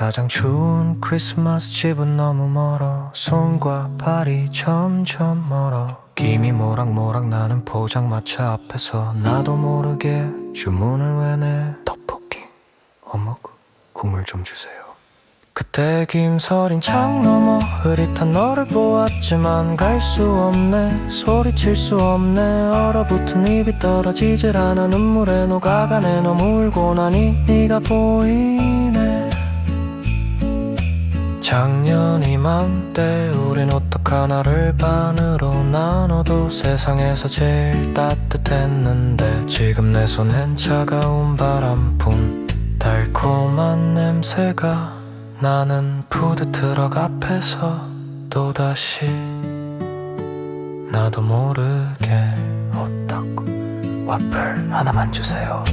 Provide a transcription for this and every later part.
가장 추운 크리스마스 집은 너무 멀어. 손과 발이 점점 멀어. 김이 모락모락 나는 포장마차 앞에서 나도 모르게 주문을 외네 떡볶이. 어묵 국물 좀 주세요. 그때 김서린 창 너머 흐릿한 너를 보았지만 갈 수 없네. 소리칠 수 없네. 얼어붙은 입이 떨어지질 않아. 눈물에 녹아가네. 너무 울고 나니 네가 보이네 작년 이맘때 우린 어떡 하나를 반으로 나눠도 세상에서 제일 따뜻했는데 지금 내 손엔 차가운 바람뿐 달콤한 냄새가 나는 푸드트럭 앞에서 또다시 나도 모르게 어떡 와플 하나만 주세요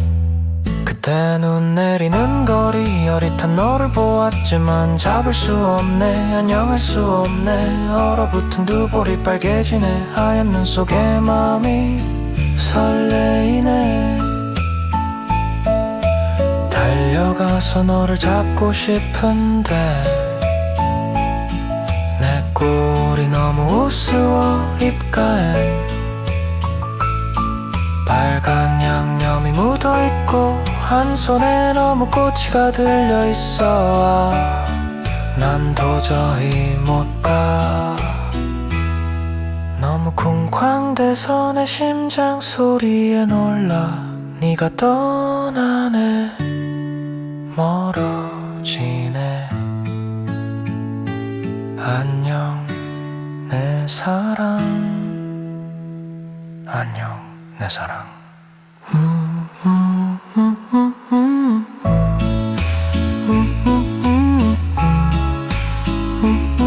그때 눈 내리는 거리 어릿한 너를 보았지만 잡을 수 없네 안녕할 수 없네. 얼어붙은 두 볼이 빨개지네 하얀 눈 속에 마음이 설레이네. 달려가서 너를 잡고 싶은데 내 꼴이 너무 우스워 입가에 빨간 양념이 묻어있고 한 손에 너무 꼬치가 들려 있어. 아, 난 도저히 못가. 너무 쿵쾅대서 내 심장 소리에 놀라. 네가 떠나네. 멀어지네. 안녕 내 사랑. 안녕 내 사랑. Música